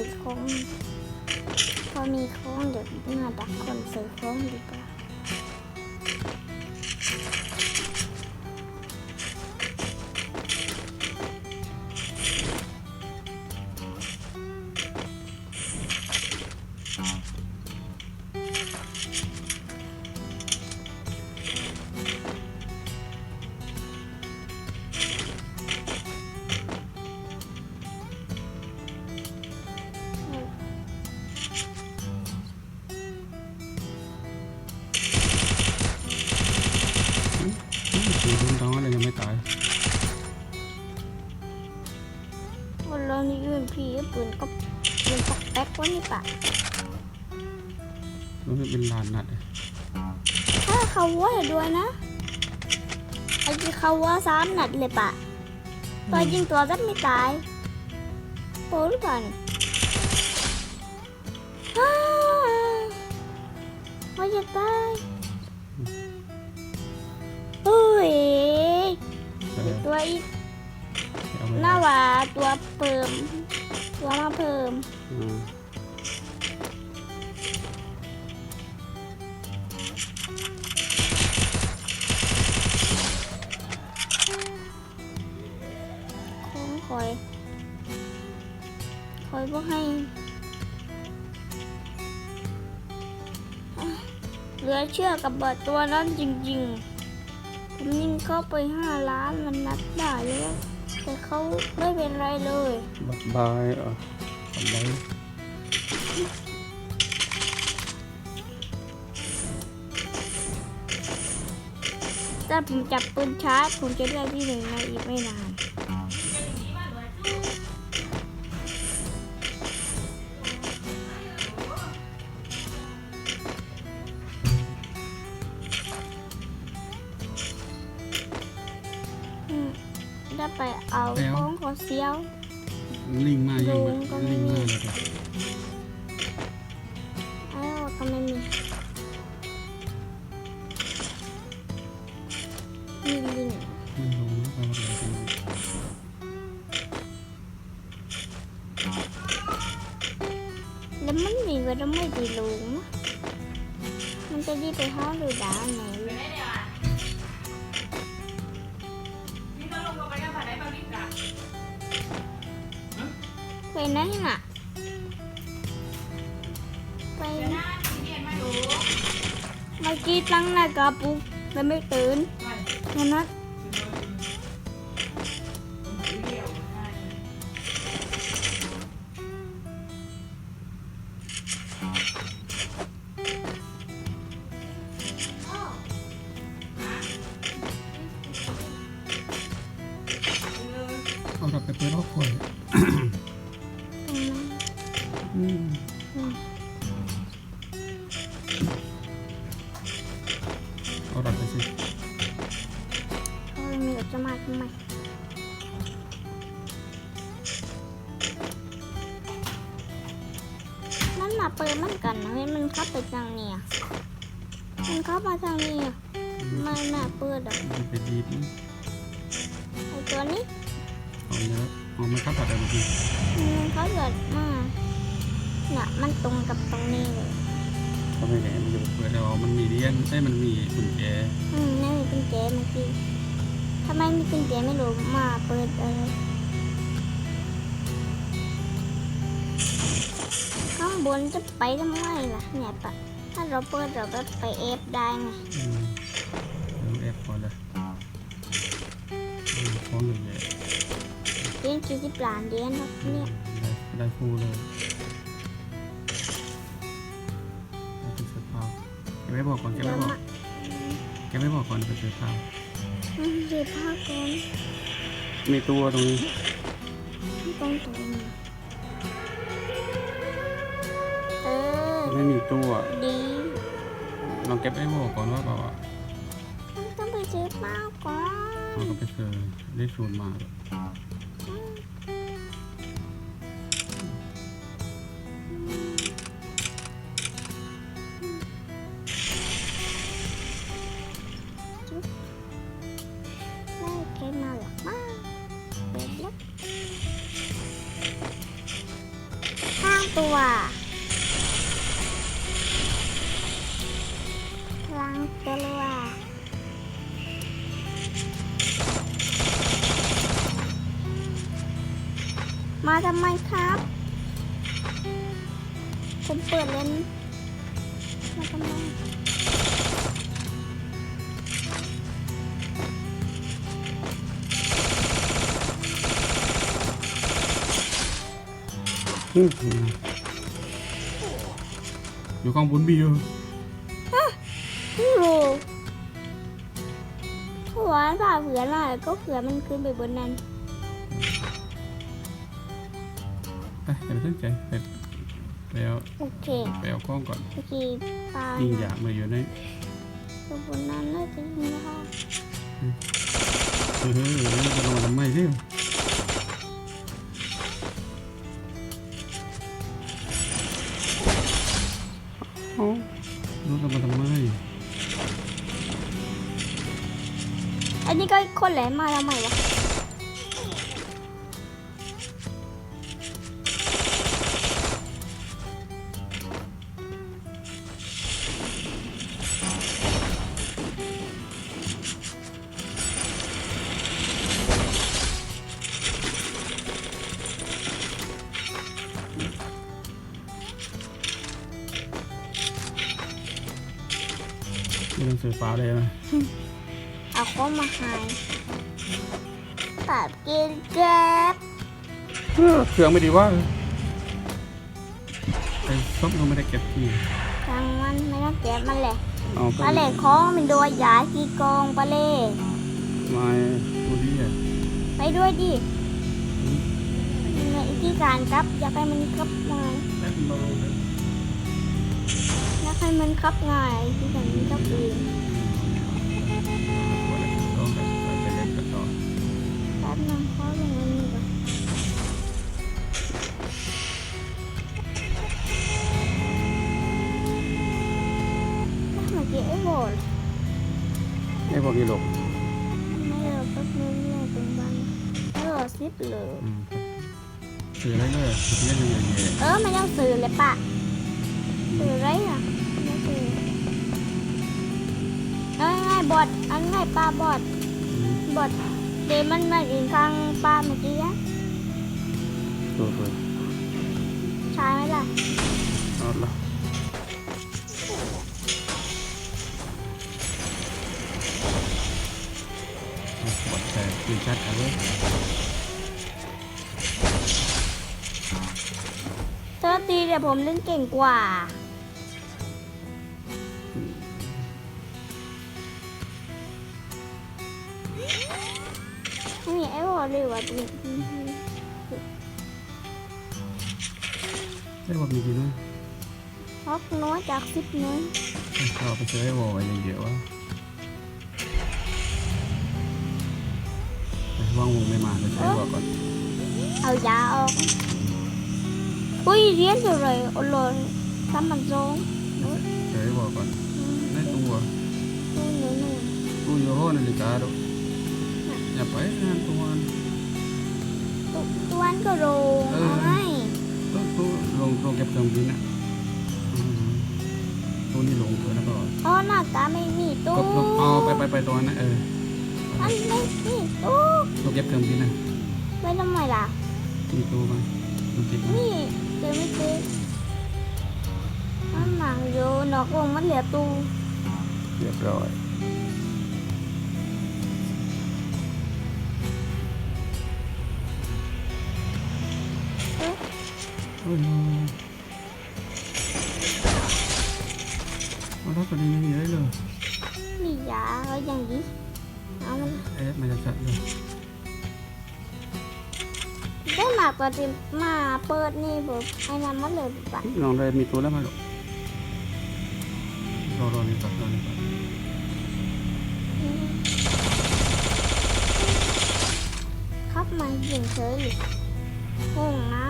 ซื้อของพอมีโค้งเดี๋ยวมาดักคนซื้อของดีกว่า เขาว่าด้วยนะไอ้ที่เขาว่าสามนัดเลยปะตัวยิงตัวรัดไม่ตายโปหรือเปล่าเนี่ยอ้าวว่าจะตายเฮ้ยแต่ตัวอีกเอาไม่หได้น้าว่าตัวเพิ่มตัวมาเพิ่ม เหลือเชื่อกับเบิดตัวนั้นจริงๆ ผมยิงเข้าไปห้าล้านมันนัดได้แล้ว แต่เขาไม่เป็นไรเลยบายบายเออทำไรถ้าผมจับปืนชาร์จผมจะได้ที่หนึ่งในอีกไม่นาน ได้ไปเอาของขอเสียว ลิงมายังลุงก็ไม่ลิงมี มาเลยครับอ้าวก็ไม่มีมีลิงไม่รู้นะว่าอะไรเป็นแล้วมันมีก็ต้องไม่ดีลุงมันจะดีไปห้องหรือด่าไหน ไปไหนน่ะไปเมื่อกี้ตั้งหน้ากระปุกแล้วไม่ตื่นนะนัดเอ เอาดับไปสิเขามีกับจะมาทำไมมันมาเปิดมันกันนะเฮ้ยมันเข้าไปทางเนี่ยมันเข้ามาทางนี้อะไม่น่าเปิดอะมันไปดีดนะไอตัวนี้เอาเยอะเอาไม่เข้าปัดอะไรดีมันเขาเกิดมาเนี่ยมันตรงกับตรงนี้เลย เขาไม่แหนมันจะเปิดแล้วมันมีเรียนใช่มันมีกุญแจอืมนั่นมีกุญแจเมื่อกี้ทำไมมีกุญแจไม่รู้มาเปิดอะไรข้างบนจะไปทำไมล่ะเนี่ยปะถ้าเราเปิดเราก็ไปเอฟได้ไงอืมเดี๋ยวแอบก่อนเลยอืมพร้อมเลยเนี่ยเรียนกี่สิบล้านเรียนครับเนี่ยได้ได้ฟูเลย แกไม่บอกก่อนแกเดี๋ยไม่วบอกมาแกไม่บอกก่อนเป็นเสื้อผ้าอืมเดี๋ยวผ้าก่อนมีตัวตรงนี้ตรงตรงนี้เออไม่มีตัวดีลองแกไม่บอกก่อนว่าเปล่าอะต้องไปซื้อผ้าก่อนเราก็ไปเจอได้ศูนย์มา ตัวพลังตัวมาทำไมครับ ผมเปิดเลนมาทำไม อืมอยู่ข้างบนบีอยู่ไม่รู้หัวผ่าเผือหน่อยก็เผือมันขึ้นไปบนนั้นไปอย่าไปสนใจไปไปเอาโอเคไปเอากล้องก่อนโอเคปลายิงอยากมาอยู่ในตัวบนนั้นน่าจะยิงนะคะเฮ้ยเฮ้ยเฮ้ยจะลงมาทำไมสิเคนแหลมมาทำไมวะไม่ต้องสื่อฟ้าเลยนะ เอาข้อมาหายแบบกินแก๊บเออเครื่องไม่ดีว่าไอ้ซบก็ไม่ได้เก็บที่ทางมันไม่ต้องแก๊บมันแหละเอาไปปลาเล่ของมันโดนยากีกองปลาเล่มาดูดิอะไปด้วยดิในที่การครับอยากให้มันครับมาแป๊บมาลงเลยอยากให้มันครับง่ายที่การมันครับเองต้อง ป๊บนึงเขาลงมานี่ก่อนเมื่อกี้ไอ้โหดไอ้พวกนี้หลบไม่เลิกก็ไม่เลิกเป็นบ้านเลิกซิปเลยอืมสื่ออะไรเลยเล่นอย่างเงี้ยเออไม่ต้องสื่อเลยปะสื่ออะไรอะไม่สื่อเอาง่ายๆบอดเอันง่ายปลาบอดบอด เดี๋ยวมันมาอีกทางปลาเมื่อกี้อะตัวตัวใช่ไหมล่ะเอาละบดแต่กินชัดเอาเลยเธอตีเดี๋ยวผมเล่นเก่งกว่า ไม่มีไอ้บอดเลยว่ะตรงนี้ไอ้พวกมีกี่น้อยฮอกน้อยจากซิปน้อยเราไปเจอไอ้วอลอะไรเยอะวะว่างวงไม่มาไปใช้วอลก่อน เอายาออกอุ้ยเรียนอยู่เลยโอ้โหทำมันโซ่งใช้วอลก่อนในตัวนู่นนู่นนู่นตู้อยู่ห้องนาฬิกาดู อย่าไปงานตัวตุ๊กตวนก็โรงเออเอาให้ตู้ตู้ลงลงเก็บเครื่องบินนะตู้นี้ลงเถอะแล้วก็อ๋อหน้ากาไม่มีตู้กลงเอาไปไปไปตัวนั้นเออมันไม่มีตู้ลงเก็บเครื่องบินนะไว้ทำไมล่ะมีตู้มามันติดนี่เจอไม่เจอมันหนังอยู่นอกวงมันเหลือตู้เรียบร้อยางนี้เอามันเอ๊ะมันจะชัดเลยได้มากกว่าที่มาเปิดนี่ผมไอ้นั่นมันเลยปะลองเลยมีตัวแล้วมาหรอกรอรอนี่ก่อนรอนี่ก่อนครับมายิงเฉยเลยงงน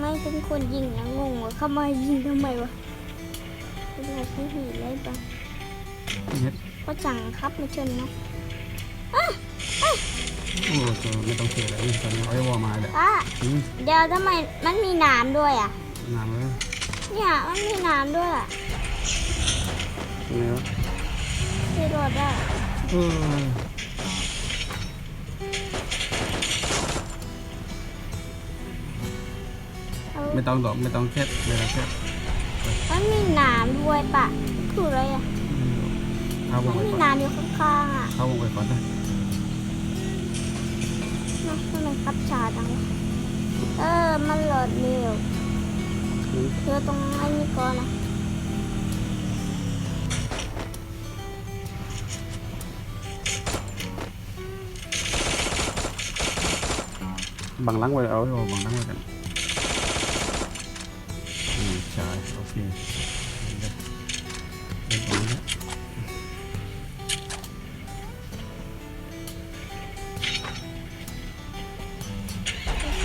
ไม่เป็นคนยิงนะงงว่าเขามายิงทำไมวะเป็นอะไรที่หีเลยปะเฮ็ดก็จังครับไม่เชิญเนาะอะอะโอ้โหไม่ต้องเสียแล้วนี่ตอนนี้เอาไอ้วอลมาเลยป้าอืมเดี๋ยวทำไมมันมีน้ำด้วยอะ น้ำเลยเนี่ยมันมีน้ำด้วยอะตรงไหนวะที่รถอะ เออ ไม่ต้องหรอกไม่ต้องแคบไม่ต้องแคบมันมีน้ำด้วยปะคืออะไรอะเข้าวมังนไปมีก่อนน้ำอยู่ข้างๆอะเข้าวงไปก่อนนะมันทำไมขับช้าจังวะเออ มันโหลดเร็วอืมเธอตรงไอ้นี่ก่อนนะบังล้างไว้เอาไอ้วอลบังล้างไว้กัน ช่โอเค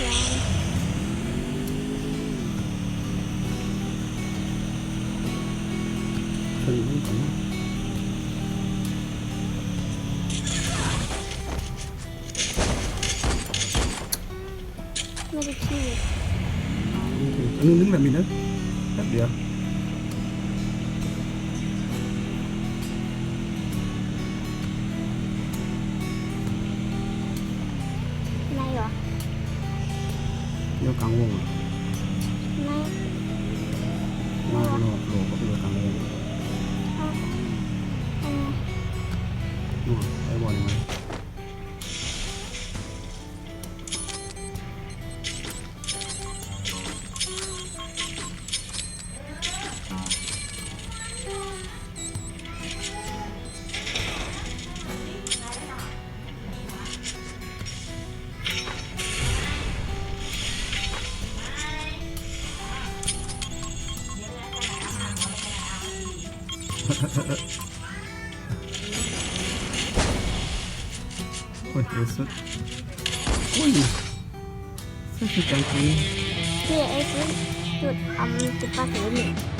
เดี๋ย วเดี๋ยวก่อนนะเสียงขึ้นนี่ก่อนนะไม่ได้ขี้อันนู้นนึงแบบนี้นะแป๊บเดียวในเหรอเดี๋ยวกลางวงอะในมาโลโลก็ไปดูกลางวงเอาเอาไงนู่นไอ้บอลยัง ไงโอ้ยเดี๋ยวสุดโอ้ยสุดสุ